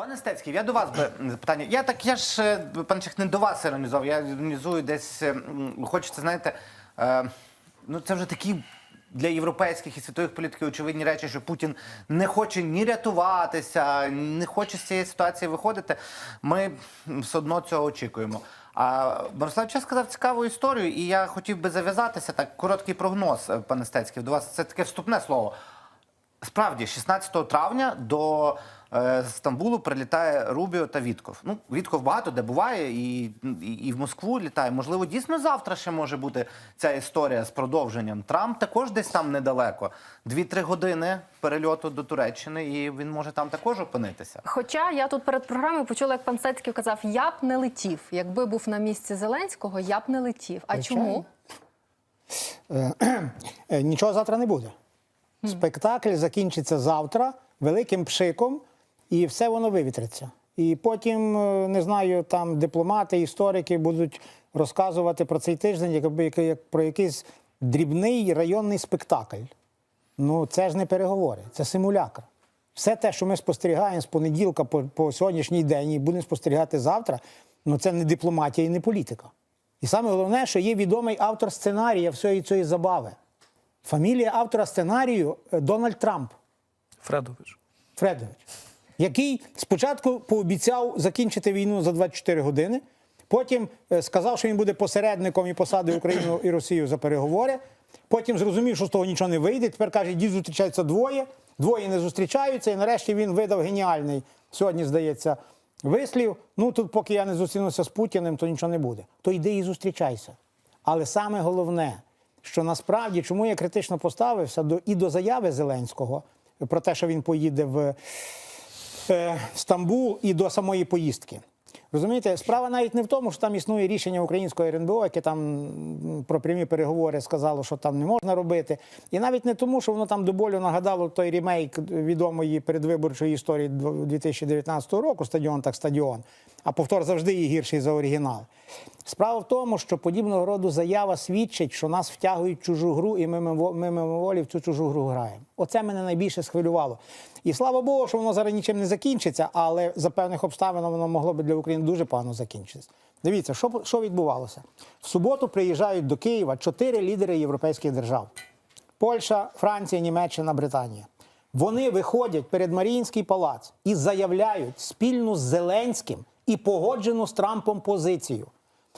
Пане Стецький, я до вас би питання. Я так, я ж е, пане Чех, не до вас іронізував, я іронізую десь. е, Хочеться, знаєте, е, ну це вже такі для європейських і світових політиків очевидні речі, що Путін не хоче ні рятуватися, не хоче з цієї ситуації виходити. Ми все одно цього очікуємо. А Борислав Чех сказав цікаву історію, і я хотів би зав'язатися так. Короткий прогноз, е, пане Стецький, до вас це таке вступне слово. Справді, 16 травня до е, Стамбулу прилітає Рубіо та Вітков. Ну, Вітков багато де буває, і, і, і в Москву літає. Можливо, дійсно завтра ще може бути ця історія з продовженням. Трамп також десь там недалеко. Дві-три години перельоту до Туреччини, і він може там також опинитися. Хоча я тут перед програмою почула, як пан Сецький казав, я б не летів. Якби був на місці Зеленського, я б не летів. А Звичайно. чому? Е, Нічого завтра не буде. Спектакль закінчиться завтра великим пшиком, і все воно вивітриться. І потім, е, не знаю, там дипломати, історики будуть розказувати про цей тиждень, якби як, про якийсь дрібний районний спектакль. Ну, це ж не переговори, це симулякр. Все те, що ми спостерігаємо з понеділка по, по сьогоднішній день і будемо спостерігати завтра, ну це не дипломатія і не політика. І саме головне, що є відомий автор сценарія всієї цієї забави. Фамілія автора сценарію е, Дональд Трамп Фредович. Фредович, який спочатку пообіцяв закінчити війну за 24 години, потім е, сказав, що він буде посередником і посадить Україну і Росію за переговори. Потім зрозумів, що з того нічого не вийде. Тепер каже, дід зустрічаються двоє, двоє не зустрічаються. І нарешті він видав геніальний сьогодні, здається, вислів. Ну тут, поки я не зустрінуся з Путіним, то нічого не буде. То йди і зустрічайся. Але саме головне, що насправді, чому я критично поставився до і до заяви Зеленського про те, що він поїде в е, Стамбул і до самої поїздки. Розумієте, справа навіть не в тому, що там існує рішення українського РНБО, яке там про прямі переговори сказало, що там не можна робити. І навіть не тому, що воно там до болю нагадало той ремейк відомої передвиборчої історії дв- 2019 року стадіон так стадіон, а повтор завжди є гірший за оригінал. Справа в тому, що подібного роду заява свідчить, що нас втягують в чужу гру, і ми мимоволі в цю чужу гру граємо. Оце мене найбільше схвилювало. І слава Богу, що воно зараз нічим не закінчиться, але за певних обставин воно могло би для України дуже погано закінчитися. Дивіться, що, що відбувалося. В суботу приїжджають до Києва чотири лідери європейських держав: Польща, Франція, Німеччина, Британія. Вони виходять перед Маріїнський палац і заявляють спільну з Зеленським і погоджену з Трампом позицію,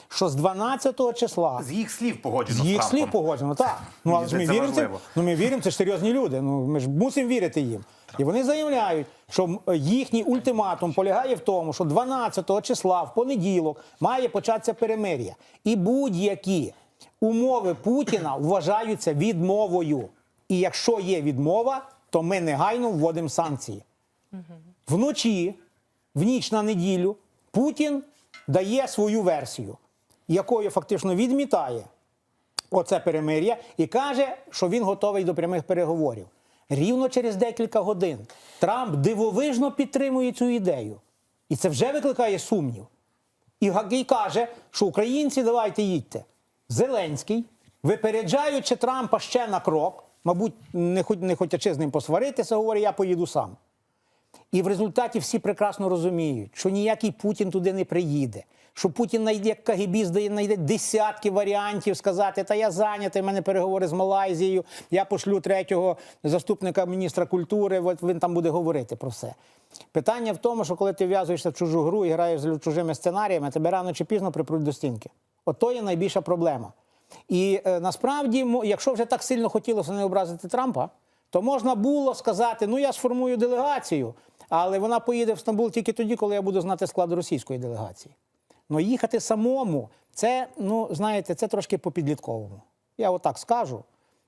що з 12 числа З їх слів погоджено. з їх слів погоджено, так. Ну, але ж ми віримо, це, важливо. ну, ми віримо, це ж серйозні люди. Ну, ми ж мусимо вірити їм. І вони заявляють, що їхній ультиматум полягає в тому, що 12 числа в понеділок має початися перемир'я. І будь-які умови Путіна вважаються відмовою. І якщо є відмова, то ми негайно вводимо санкції. Вночі, в ніч на неділю, Путін дає свою версію, якою фактично відмітає оце перемир'я і каже, що він готовий до прямих переговорів. Рівно через декілька годин Трамп дивовижно підтримує цю ідею. І це вже викликає сумнів. І Гагій каже, що українці давайте їдьте. Зеленський, випереджаючи Трампа ще на крок, мабуть, не, хоч, не хотячи з ним посваритися, говорить, я поїду сам. І в результаті всі прекрасно розуміють, що ніякий Путін туди не приїде. Що Путін знайде, як КГБ знайде десятки варіантів сказати, та я зайнятий, в мене переговори з Малайзією, я пошлю третього заступника міністра культури, от він там буде говорити про все. Питання в тому, що коли ти в'язуєшся в чужу гру і граєш з чужими сценаріями, тебе рано чи пізно припруть до стінки. Ото є найбільша проблема. І е, насправді, якщо вже так сильно хотілося не образити Трампа, то можна було сказати: ну я сформую делегацію, але вона поїде в Стамбул тільки тоді, коли я буду знати склад російської делегації. Ну їхати самому, це, ну знаєте, це трошки по-підлітковому. Я отак скажу.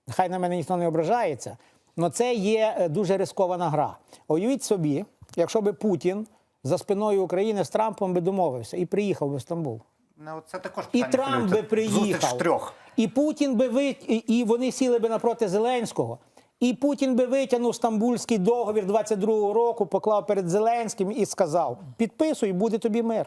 Хай на мене ніхто не ображається. але це є е, дуже рискована гра. Уявіть собі, якщо би Путін за спиною України з Трампом би домовився і приїхав би в Стамбул. Ну, Це також І Трамп би Зустріч приїхав. трьох. І Путін би ви... і вони сіли би напроти Зеленського. І Путін би витягнув стамбульський договір 22-го року, поклав перед Зеленським і сказав: підписуй, буде тобі мир.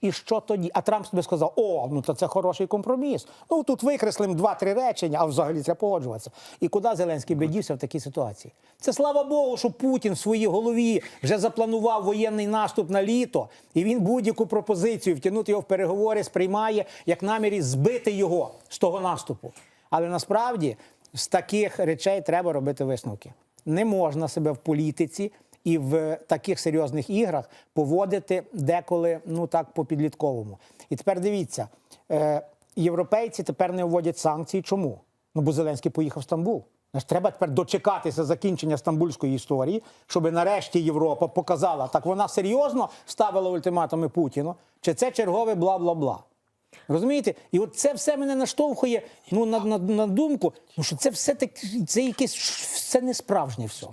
І що тоді? А Трамп собі сказав: о, ну то це хороший компроміс. Ну тут викреслимо два-три речення, а взагалі треба погоджуватися. І куди Зеленський би дівся в такій ситуації? Це слава Богу, що Путін в своїй голові вже запланував воєнний наступ на літо, і він будь-яку пропозицію втягнути його в переговори сприймає як намірі збити його з того наступу. Але насправді з таких речей треба робити висновки. Не можна себе в політиці і в таких серйозних іграх поводити деколи ну так по підлітковому. І тепер дивіться, е, європейці тепер не вводять санкції. Чому? Ну бо Зеленський поїхав в Стамбул. Значить, треба тепер дочекатися закінчення стамбульської історії, щоб нарешті Європа показала, так вона серйозно ставила ультиматуми Путіну, чи це чергове бла бла бла. Розумієте? І от це все мене наштовхує ну, на, на, на думку, ну, що це все так, це якесь все не справжнє все.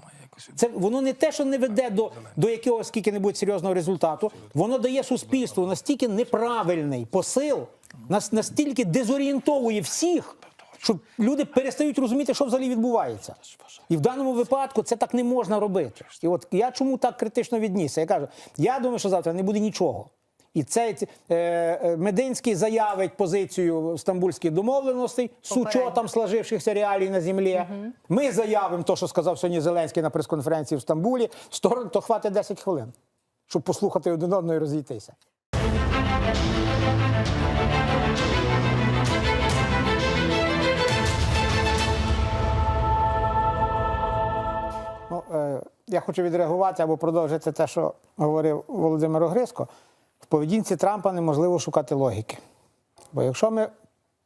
Це воно не те, що не веде до, до якогось скільки-небудь серйозного результату, воно дає суспільству настільки неправильний посил, нас настільки дезорієнтовує всіх, що люди перестають розуміти, що взагалі відбувається. І в даному випадку це так не можна робити. І от я чому так критично віднісся? Я кажу, я думаю, що завтра не буде нічого. І цей е, е, Мединський заявить позицію стамбульських домовленостей з учетом сложившихся реалій на землі. Ми заявимо те, що сказав сьогодні Зеленський на прес-конференції в Стамбулі. Сторон, то хватить 10 хвилин, щоб послухати один одного і розійтися. Ну, е, я хочу відреагувати або продовжити те, що говорив Володимир Огриско. В поведінці Трампа неможливо шукати логіки. Бо якщо ми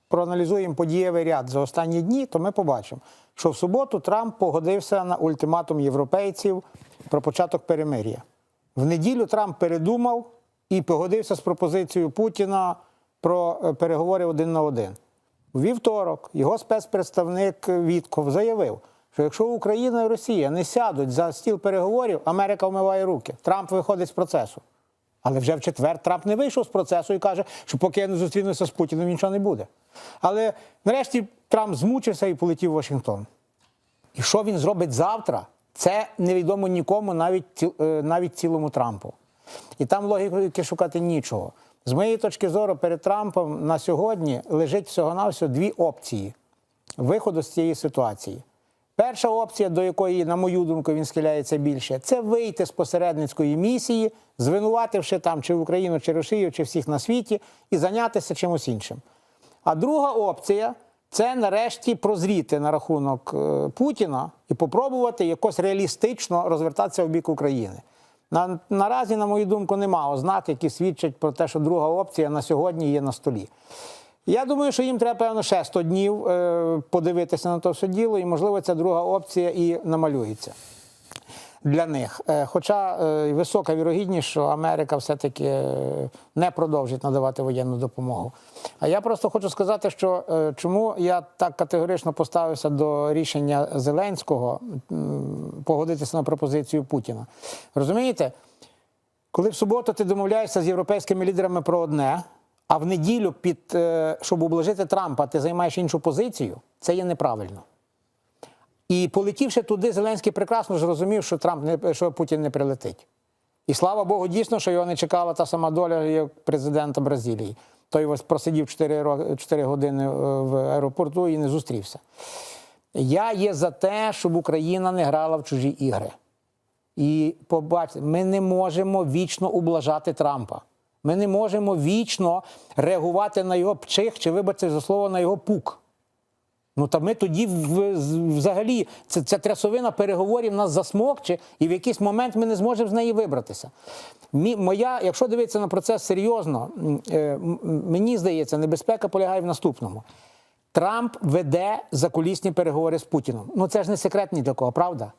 проаналізуємо подієвий ряд за останні дні, то ми побачимо, що в суботу Трамп погодився на ультиматум європейців про початок перемир'я. В неділю Трамп передумав і погодився з пропозицією Путіна про е, переговори один на один. У вівторок його спецпредставник Вітков заявив, що якщо Україна і Росія не сядуть за стіл переговорів, Америка вмиває руки. Трамп виходить з процесу. Але вже в четвер Трамп не вийшов з процесу і каже, що поки я не зустрінуся з Путіним, нічого не буде. Але нарешті Трамп змучився і полетів в Вашингтон. І що він зробить завтра, це невідомо нікому, навіть, е, навіть цілому Трампу. І там логіки шукати нічого. З моєї точки зору, перед Трампом на сьогодні лежить всього-навсього дві опції виходу з цієї ситуації. Перша опція, до якої, на мою думку, він схиляється більше, це вийти з посередницької місії, звинувативши там чи Україну, чи Росію, чи всіх на світі, і зайнятися чимось іншим. А друга опція це нарешті прозріти на рахунок е, Путіна і попробувати якось реалістично розвертатися в бік України. На, наразі, на мою думку, нема ознак, які свідчать про те, що друга опція на сьогодні є на столі. Я думаю, що їм треба, певно, ще 100 днів е, подивитися на то все діло, і, можливо, ця друга опція і намалюється для них. Е, Хоча е, висока вірогідність, що Америка все-таки не продовжить надавати воєнну допомогу. А я просто хочу сказати, що чому я так категорично поставився до рішення Зеленського погодитися на пропозицію Путіна. Розумієте? Коли в суботу ти домовляєшся з європейськими лідерами про одне, а в неділю, під, е, щоб облажити Трампа, ти займаєш іншу позицію, це є неправильно. І полетівши туди, Зеленський прекрасно зрозумів, що Трамп не що Путін не прилетить. І слава Богу, дійсно, що його не чекала та сама доля як президента Бразилії. Той просидів 4, 4 години е, в аеропорту і не зустрівся. Я є за те, щоб Україна не грала в чужі ігри. І побачите, ми не можемо вічно ублажати Трампа. Ми не можемо вічно реагувати на його пчих чи, вибачте за слово, на його пук. Ну та ми тоді взагалі це, ця трясовина переговорів нас засмокче, і в якийсь момент ми не зможемо з неї вибратися. Мі, моя, якщо дивитися на процес серйозно, е, мені здається, небезпека полягає в наступному. Трамп веде закулісні переговори з Путіном. Ну це ж не секрет ні для кого, правда?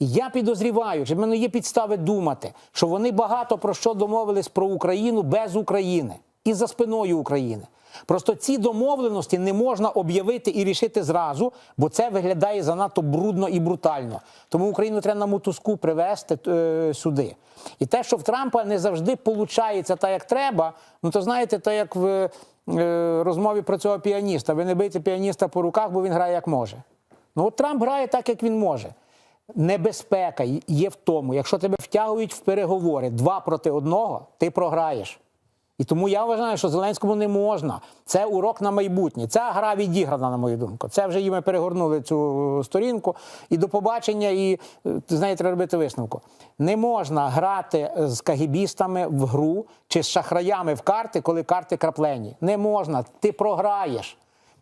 Я підозріваю, що в мене є підстави думати, що вони багато про що домовились про Україну без України і за спиною України. Просто ці домовленості не можна об'явити і рішити зразу, бо це виглядає занадто брудно і брутально. Тому Україну треба на мотузку привезти е, сюди. І те, що в Трампа не завжди виходить так, як треба, ну то знаєте, то як в е, розмові про цього піаніста. Ви не бийте піаніста по руках, бо він грає як може. Ну от Трамп грає так, як він може. Небезпека є в тому, якщо тебе втягують в переговори два проти одного, ти програєш. І тому я вважаю, що Зеленському не можна. Це урок на майбутнє. Ця гра відіграна, на мою думку. Це вже їм перегорнули цю сторінку. І до побачення, і е, з неї треба робити висновку. Не можна грати з кагібістами в гру чи з шахраями в карти, коли карти краплені. Не можна. Ти програєш.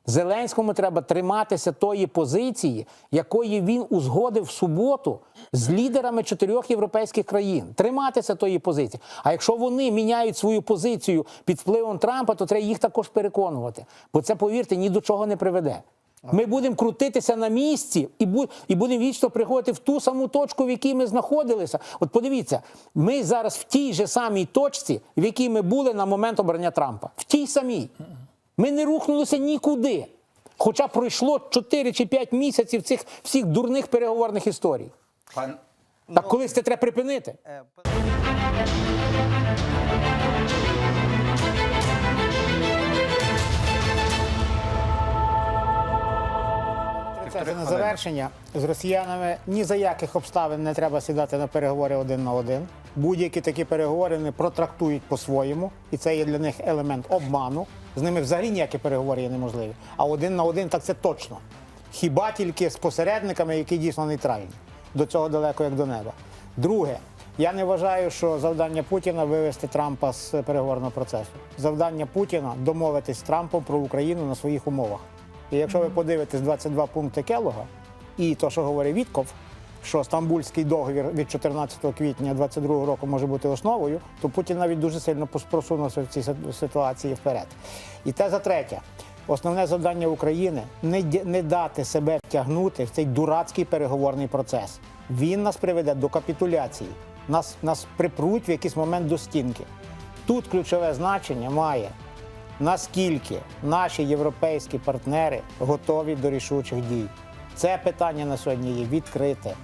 Зеленському треба триматися тої позиції, якої він узгодив в суботу з лідерами чотирьох європейських країн. Триматися тої позиції. А якщо вони міняють свою позицію під впливом Трампа, то треба їх також переконувати. Бо це, повірте, ні до чого не приведе. Ми будемо крутитися на місці і, бу- і будемо вічно приходити в ту саму точку, в якій ми знаходилися. От подивіться, ми зараз в тій же самій точці, в якій ми були на момент обрання Трампа. В тій самій. Ми не рухнулися нікуди. Хоча пройшло 4 чи 5 місяців цих всіх дурних переговорних історій. Пан... Так колись це треба припинити. Це на завершення з росіянами ні за яких обставин не треба сідати на переговори один на один. Будь-які такі переговори вони протрактують по-своєму, і це є для них елемент обману. З ними взагалі ніякі переговори є неможливі. А один на один так це точно. Хіба тільки з посередниками, які дійсно нейтральні. До цього далеко як до неба. Друге, я не вважаю, що завдання Путіна вивести Трампа з переговорного процесу. Завдання Путіна домовитись з Трампом про Україну на своїх умовах. І якщо ви подивитесь 22 пункти Келога і то, що говорить Вітков, що Стамбульський договір від 14 квітня 22 року може бути основою, то Путін навіть дуже сильно просунувся в цій ситуації вперед. І те за третє. Основне завдання України не, не дати себе втягнути в цей дурацький переговорний процес. Він нас приведе до капітуляції, нас, нас припруть в якийсь момент до стінки. Тут ключове значення має наскільки наші європейські партнери готові до рішучих дій. Це питання на сьогодні є відкрите.